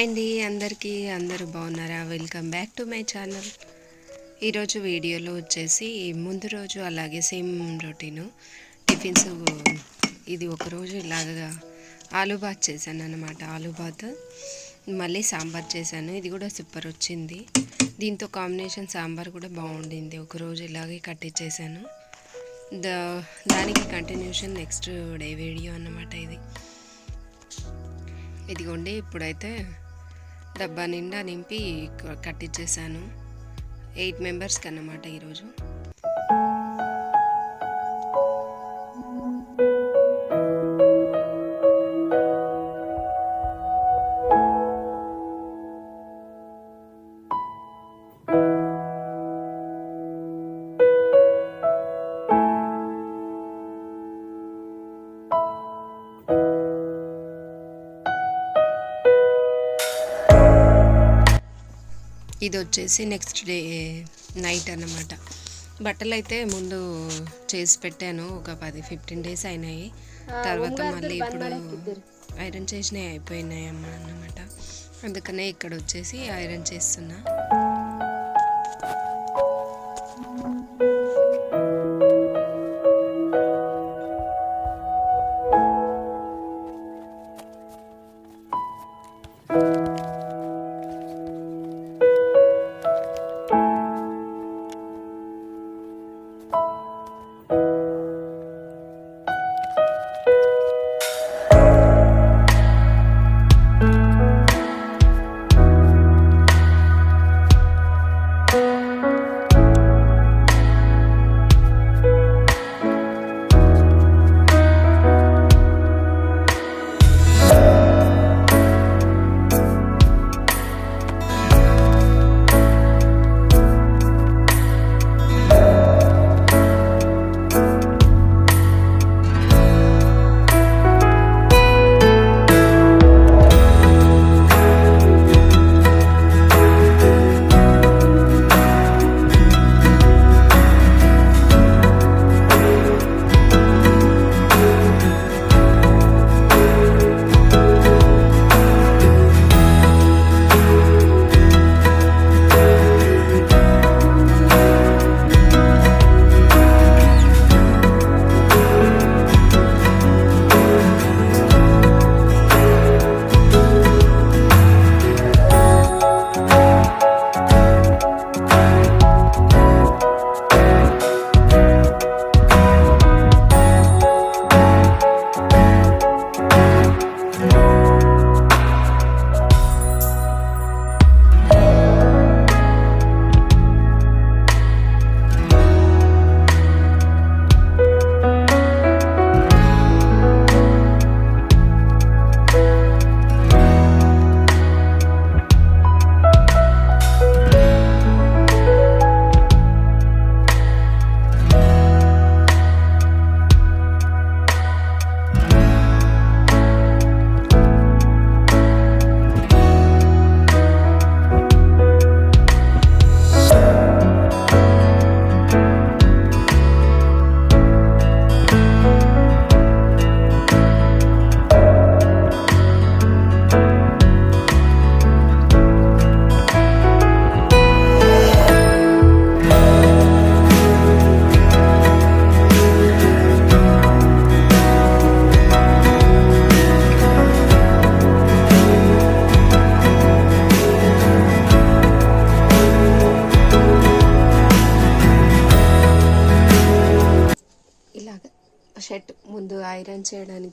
Hi అండి అందరికీ అందరూ బాగున్నారా? Welcome back to my channel ఈరోజు వీడియోలో వచ్చేసి ముందు రోజు అలాగే సేమ్ రొటీను టిఫిన్స్ ఇది ఒకరోజు ఇలాగా ఆలూ బాత్ చేశాను అనమాట ఆలూ బాత్ మళ్ళీ సాంబార్ చేశాను. ఇది కూడా సూపర్ వచ్చింది. దీంతో కాంబినేషన్ సాంబార్ కూడా బాగుండింది. ఒక రోజు ఇలాగే కట్టించేసాను దా దానికి కంటిన్యూషన్ నెక్స్ట్ డే వీడియో అన్నమాట ఇది. ఇదిగోండి ఇప్పుడైతే డబ్బా నిండా నింపి క- కట్టించేసాను ఎయిట్ మెంబర్స్కి అన్నమాట ఈరోజు. ఇది వచ్చేసి నెక్స్ట్ డే నైట్ అన్నమాట. బట్టలు అయితే ముందు చేసి పెట్టాను. ఒక పది ఫిఫ్టీన్ డేస్ అయినాయి. తర్వాత మళ్ళీ ఇప్పుడు ఐరన్ చేసినవి అయిపోయినాయి అమ్మ అన్నమాట. అందుకనే ఇక్కడ వచ్చేసి ఐరన్ చేస్తున్నా.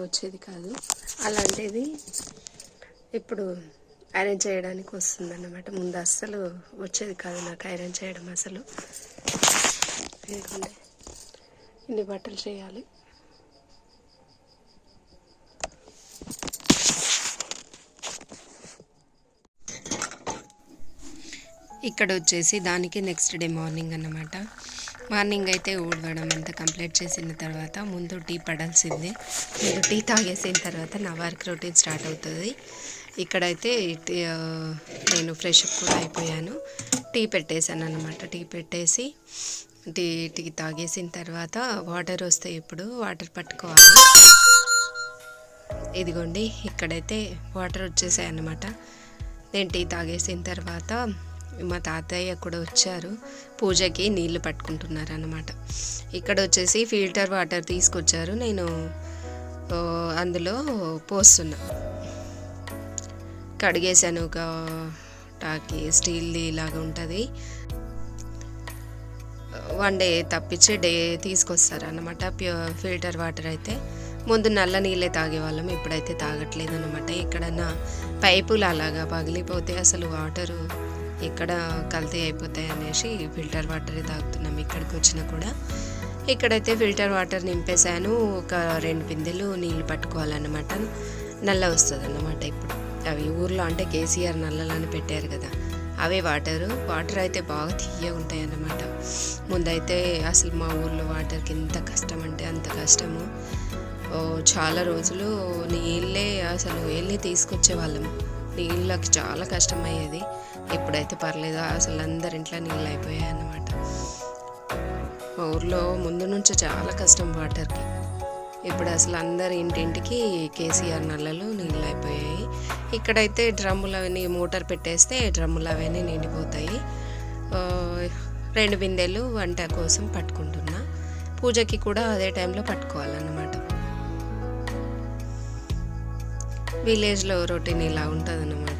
వచ్చేది కాదు. అలాంటిది ఇప్పుడు ఐరన్ చేయడానికి వస్తుంది అన్నమాట ముందు అస్సలు వచ్చేది కాదు నాకు ఐరన్ చేయడం అసలు ఎందుకంటే ఇన్ని బట్టలు చేయాలి. ఇక్కడ వచ్చేసి దానికి నెక్స్ట్ డే మార్నింగ్ అన్నమాట. మార్నింగ్ అయితే ఊడవడం అంతా కంప్లీట్ చేసిన తర్వాత ముందు టీ పడాల్సిందే. నేను టీ తాగేసిన తర్వాత నా వర్క్ రొటీన్ స్టార్ట్ అవుతుంది. ఇక్కడైతే టీ- నేను ఫ్రెష్ అప్ కూడా అయిపోయాను. టీ పెట్టేశాను అనమాట టీ పెట్టేసి టీ టీ తాగేసిన తర్వాత వాటర్ వస్తాయి ఇప్పుడు వాటర్ పట్టుకోవాలి. ఇదిగోండి ఇక్కడైతే వాటర్ వచ్చేసాయి అన్నమాట. నేను టీ తాగేసిన తర్వాత మా తాతయ్య కూడా వచ్చారు. పూజకి నీళ్ళు పట్టుకుంటున్నారు అనమాట ఇక్కడ వచ్చేసి ఫిల్టర్ వాటర్ తీసుకొచ్చారు. నేను అందులో పోస్తున్నా. కడిగేసాను ఒక టాకి స్టీల్ది ఇలాగా ఉంటుంది. వన్ డే తప్పించి డే తీసుకొస్తారు అనమాట ప్యూ ఫిల్టర్ వాటర్ అయితే. ముందు నల్ల నీళ్ళే తాగేవాళ్ళం. ఇప్పుడైతే తాగట్లేదు అనమాట ఎక్కడన్నా పైపులు అలాగా పగిలిపోతే అసలు వాటరు ఎక్కడ కల్తీ అయిపోతాయి అనేసి ఫిల్టర్ వాటరే తాగుతున్నాం. ఇక్కడికి వచ్చినా కూడా ఇక్కడైతే ఫిల్టర్ వాటర్ నింపేశాను. ఒక రెండు బిందెలు నీళ్ళు పట్టుకోవాలన్నమాట. నల్ల వస్తుంది అన్నమాట ఇప్పుడు. అవి ఊర్లో అంటే కేసీఆర్ నల్లలని పెట్టారు కదా అవే వాటరు. వాటర్ అయితే బాగా తీయగా ఉంటాయి అన్నమాట ముందైతే అసలు మా ఊర్లో వాటర్కి ఎంత కష్టం అంటే అంత కష్టము. చాలా రోజులు నీళ్ళే అసలు వెళ్ళి తీసుకొచ్చే వాళ్ళము నీళ్ళకి చాలా కష్టమయ్యేది. ఇప్పుడైతే పర్లేదు అసలు అందరి ఇంట్లో నీళ్ళు అయిపోయాయి అన్నమాట. మా ఊర్లో ముందు నుంచి చాలా కష్టం వాటర్కి. ఇప్పుడు అసలు అందరి ఇంటింటికి కేసీఆర్ నల్లలు నీళ్ళు అయిపోయాయి. ఇక్కడైతే డ్రమ్ములు అవన్నీ మోటార్ పెట్టేస్తే డ్రమ్ములు అవన్నీ నిండిపోతాయి. రెండు బిందెలు వంట కోసం పట్టుకుంటున్నా. పూజకి కూడా అదే టైంలో పట్టుకోవాలన్నమాట. విలేజ్లో రొటీన్ ఇలా ఉంటుంది అన్నమాట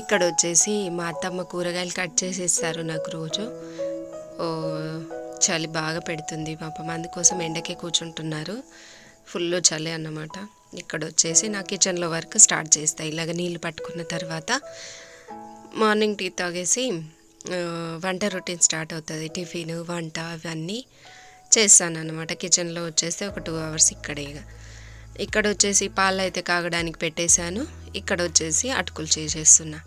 ఇక్కడ వచ్చేసి మా అత్తమ్మ కూరగాయలు కట్ చేసి ఇస్తారు నాకు రోజు. ఓ చలి బాగా పెడుతుంది పాపం. అందుకోసం ఎండకే కూర్చుంటున్నారు. ఫుల్ చలి అన్నమాట. ఇక్కడ వచ్చేసి నా కిచెన్లో వర్క్ స్టార్ట్ చేస్తాయి ఇలాగ నీళ్ళు పట్టుకున్న తర్వాత మార్నింగ్ టీ తాగేసి వంట రొటీన్ స్టార్ట్ అవుతుంది. టిఫిన్ వంట అవన్నీ చేస్తానన్నమాట. కిచెన్లో వచ్చేస్తే ఒక టూ అవర్స్ ఇక్కడే ఇక ఇక్కడ వచ్చేసి పాలు అయితే కాగడానికి పెట్టేశాను. ఇక్కడ వచ్చేసి అటుకులు చేసేస్తున్నా.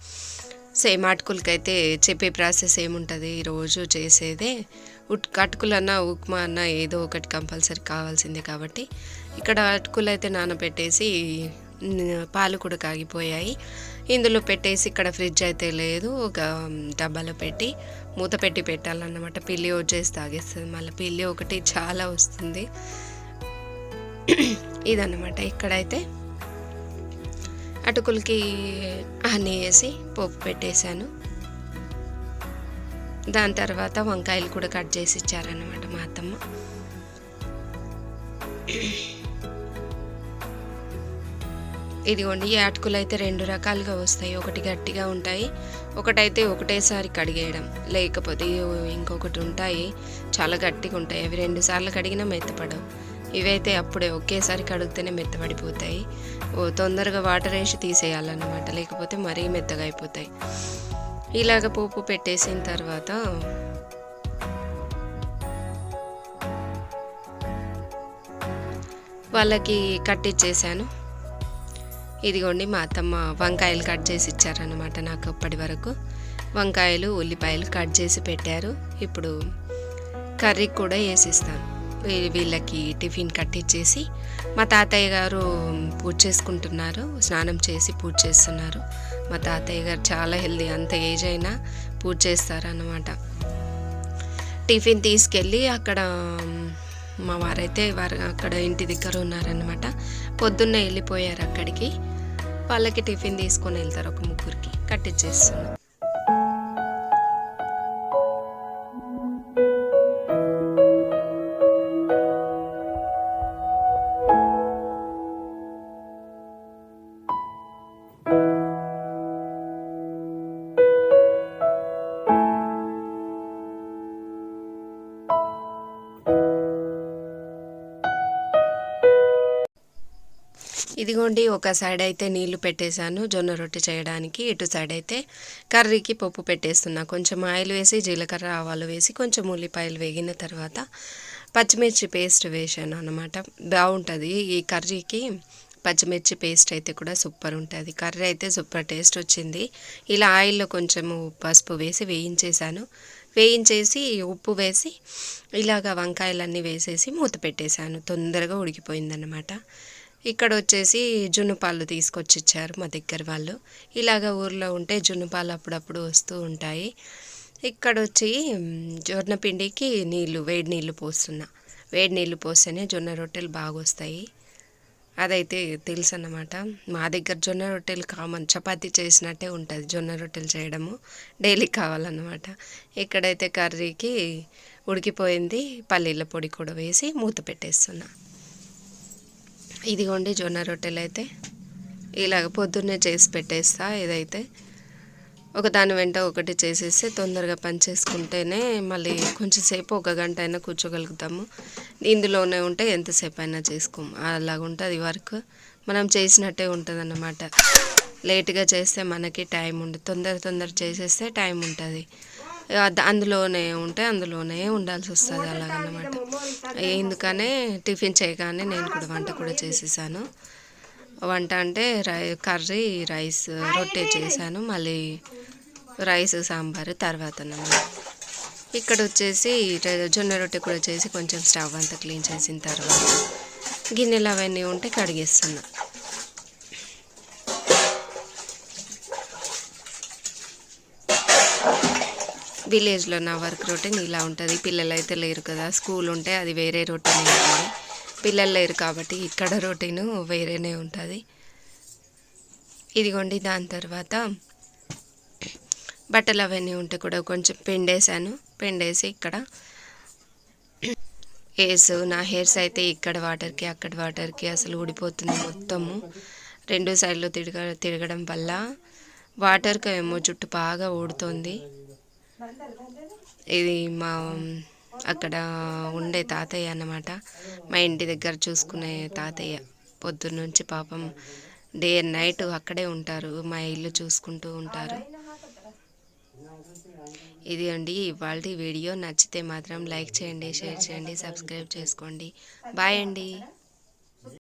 సేమ్ అటుకులకైతే చెప్పే ప్రాసెస్ ఏముంటుంది? రోజు చేసేదే ఉట్ అటుకులన్నా ఉప్మా అన్నా ఏదో ఒకటి కంపల్సరీ కావాల్సిందే కాబట్టి ఇక్కడ అటుకులు అయితే నానబెట్టేసి పాలు కూడా కాగిపోయాయి. ఇందులో పెట్టేసి ఇక్కడ ఫ్రిడ్జ్ అయితే లేదు. ఒక డబ్బాలో పెట్టి మూత పెట్టి పెట్టాలన్నమాట. పిల్లి వచ్చేసి తాగేస్తుంది. మళ్ళీ పిల్లి ఒకటి చాలా వస్తుంది. ఇదన్నమాట. ఇక్కడైతే అటుకులకి హనీ వేసి పోపు పెట్టేశాను. దాని తర్వాత వంకాయలు కూడా కట్ చేసి ఇచ్చారన్నమాట మా అత్తమ్మ. ఇదిగోండి ఈ అటుకులు అయితే రెండు రకాలుగా వస్తాయి. ఒకటి గట్టిగా ఉంటాయి ఒకటైతే ఒకటేసారి కడిగేయడం. లేకపోతే ఇంకొకటి ఉంటాయి చాలా గట్టిగా ఉంటాయి. అవి రెండు సార్లు కడిగినా మెత్తపడవు. ఇవైతే అప్పుడే ఒకేసారి కడిగితేనే మెత్తబడిపోతాయి. ఓ తొందరగా వాటర్ వేసి తీసేయాలన్నమాట. లేకపోతే మరీ మెత్తగా అయిపోతాయి. ఇలాగ పోపు పెట్టేసిన తర్వాత వాళ్ళకి కట్టిచ్చేసాను ఇదిగోండి మా అత్తమ్మ వంకాయలు కట్ చేసి ఇచ్చారనమాట నాకు అప్పటి వరకు. వంకాయలు ఉల్లిపాయలు కట్ చేసి పెట్టారు. ఇప్పుడు కర్రీ కూడా వేసిస్తాను. వీళ్ళకి టిఫిన్ కట్టించేసి మా తాతయ్య గారు పూజ చేసుకుంటున్నారు స్నానం చేసి పూజ చేస్తున్నారు. మా తాతయ్య గారు చాలా హెల్దీ అంత ఏజ్ అయినా పూజ చేస్తారనమాట టిఫిన్ తీసుకెళ్ళి అక్కడ మా వారైతే వారు అక్కడ ఇంటి దగ్గర ఉన్నారనమాట పొద్దున్నే వెళ్ళిపోయారు అక్కడికి. వాళ్ళకి టిఫిన్ తీసుకొని వెళ్తారు ఒక ముగ్గురికి కట్టించేస్తున్నాం ఇదిగోండి ఒక సైడ్ అయితే నీళ్ళు పెట్టేశాను జొన్న రొట్టె చేయడానికి. ఇటు సైడ్ అయితే కర్రీకి పప్పు పెట్టేస్తున్నా. కొంచెం ఆయిల్ వేసి జీలకర్ర ఆవాలు వేసి కొంచెం ఉల్లిపాయలు వేగిన తర్వాత పచ్చిమిర్చి పేస్ట్ వేసాను అనమాట బాగుంటుంది. ఈ కర్రీకి పచ్చిమిర్చి పేస్ట్ అయితే కూడా సూపర్ ఉంటుంది. కర్రీ అయితే సూపర్ టేస్ట్ వచ్చింది. ఇలా ఆయిల్లో కొంచెము పసుపు వేసి వేయించేసాను వేయించేసి ఉప్పు వేసి ఇలాగ వంకాయలన్నీ వేసేసి మూత పెట్టేశాను. తొందరగా ఉడికిపోయిందన్నమాట. ఇక్కడ వచ్చేసి జున్నుపాలు తీసుకొచ్చి ఇచ్చారు మా దగ్గర వాళ్ళు. ఇలాగ ఊర్లో ఉంటే జున్నుపాలు అప్పుడప్పుడు వస్తూ ఉంటాయి. ఇక్కడ వచ్చి జొన్నపిండికి జొన్న పిండికి నీళ్ళు వేడి నీళ్ళు పోస్తున్నా. వేడి నీళ్ళు పోస్తేనే జొన్న రొట్టెలు బాగా వస్తాయి అదైతే తెలుసు అన్నమాట మా దగ్గర జొన్న రొట్టెలు కామన్ చపాతి చేసినట్టే ఉంటుంది జొన్న రొట్టెలు చేయడము. డైలీ కావాలన్నమాట. ఇక్కడైతే కర్రీకి ఉడికిపోయింది పల్లీల పొడి కూడా వేసి మూత పెట్టేస్తున్నా. ఇదిగోండి జొన్న రొట్టెలు అయితే ఇలాగ పొద్దున్నే చేసి పెట్టేస్తా ఏదైతే ఒక దాని వెంట ఒకటి చేసేస్తే తొందరగా పని చేసుకుంటేనే మళ్ళీ కొంచెం సేపు ఒక గంట అయినా కూర్చోగలుగుతాము. ఇందులోనే ఉంటే ఎంతసేపు అయినా చేసుకోము. అలాగుంటుంది వర్క్. మనం చేసినట్టే ఉంటుంది అన్నమాట లేట్గా చేస్తే మనకి టైం ఉండదు తొందర తొందర చేసేస్తే టైం ఉంటుంది. అందులోనే ఉంటే అందులోనే ఉండాల్సి వస్తుంది అలాగనమాట. ఎందుకనే టిఫిన్ చేయగానే నేను కూడా వంట కూడా చేసేసాను. వంట అంటే రై కర్రీ రైస్ రొట్టె చేశాను. మళ్ళీ రైస్ సాంబారు తర్వాత ఇక్కడ వచ్చేసి జొన్న రొట్టె కూడా చేసి కొంచెం స్టవ్ అంతా క్లీన్ చేసిన తర్వాత గిన్నెలు అవన్నీ ఉంటే కడిగేస్తున్నాను విలేజ్లో నా వర్క్ రొటీన్ ఇలా ఉంటుంది. పిల్లలు అయితే లేరు కదా స్కూల్ ఉంటే అది వేరే రొటీన్ ఉంటుంది. పిల్లలు లేరు కాబట్టి ఇక్కడ రొటీన్ వేరేనే ఉంటుంది. ఇదిగోండి దాని తర్వాత బట్టలు అవన్నీ ఉంటే కూడా కొంచెం పెండేసాను పెండేసి ఇక్కడ హెయిర్స్ నా హెయిర్స్ అయితే ఇక్కడ వాటర్కి అక్కడ వాటర్కి అసలు ఊడిపోతుంది మొత్తము. రెండు సైడ్లు తిరగ తిరగడం వల్ల వాటర్కి ఏమో జుట్టు బాగా ఊడుతోంది. ఇది మా అక్కడ ఉండే తాతయ్య అన్నమాట. మా ఇంటి దగ్గర చూసుకునే తాతయ్య. పొద్దున్నుంచి పాపం డే అండ్ నైట్ అక్కడే ఉంటారు. మా ఇల్లు చూసుకుంటూ ఉంటారు. ఇది అండి ఇవాళ వీడియో. నచ్చితే మాత్రం లైక్ చేయండి షేర్ చేయండి సబ్స్క్రైబ్ చేసుకోండి. బాయ్ అండి.